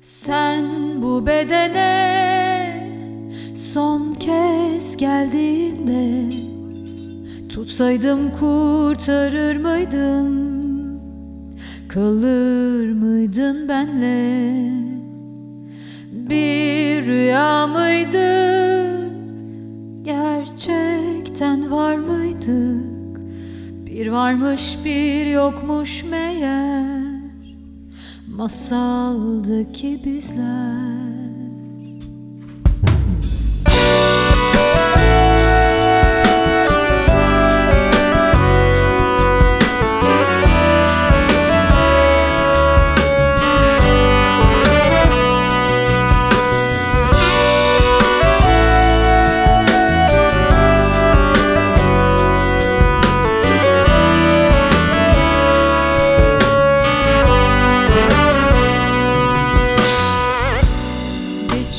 Sen bu bedene son kez geldiğinde Tutsaydım kurtarır mıydım? Kalır mıydın benle? Bir rüya mıydı? Gerçekten var mıydık? Bir varmış bir yokmuş meğer Masaldaki bizler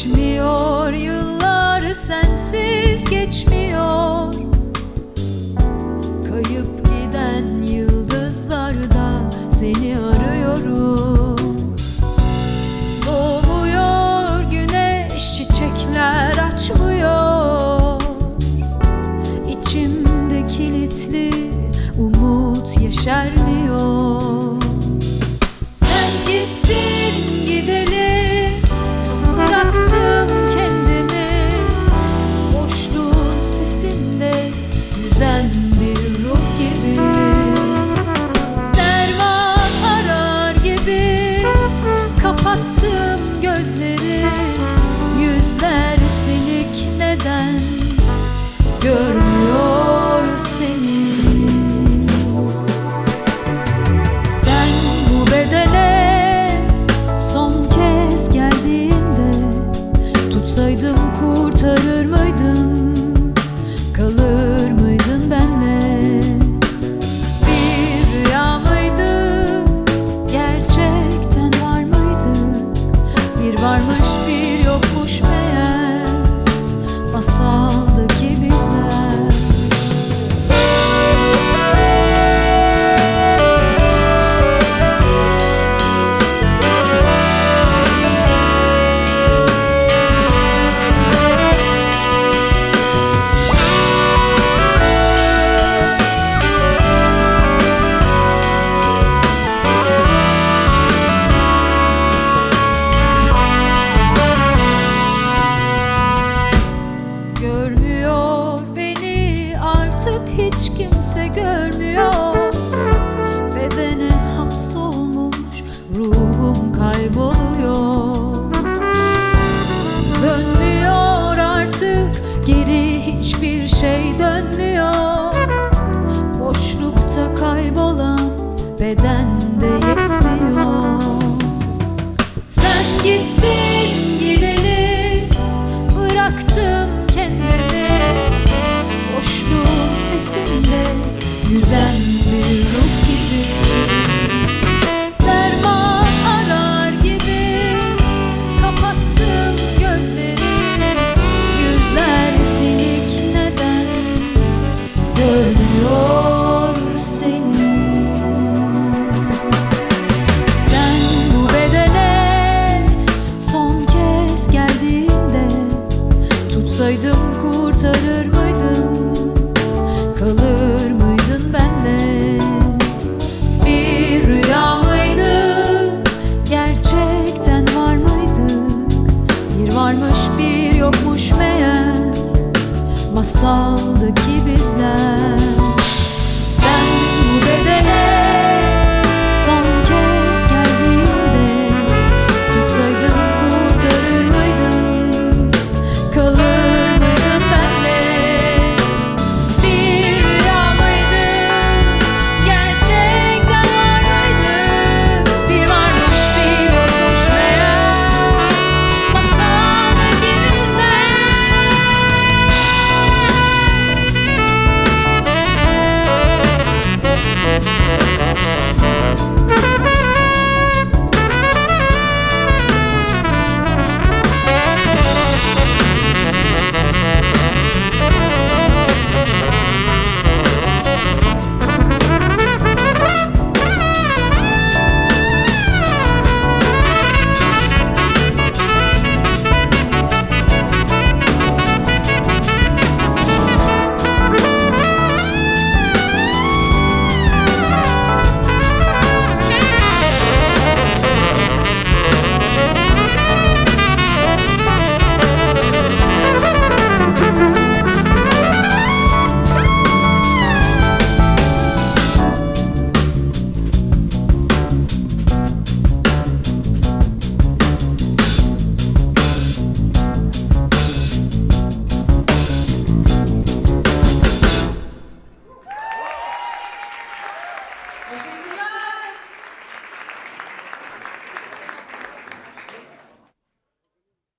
Geçmiyor yıllar sensiz geçmiyor. Kayıp giden yıldızlarda seni arıyorum. Doğmuyor güneş çiçekler açmıyor. İçimde kilitli umut yeşermiyor. Sen gittin good. Şey dönmüyor. Boşlukta kaybolan bedende yetmiyor. Sen gittin gideli Bıraktım kendimi. Boşluğun sesinde Yüzen bir ruh Tutsaydım kurtarır mıydım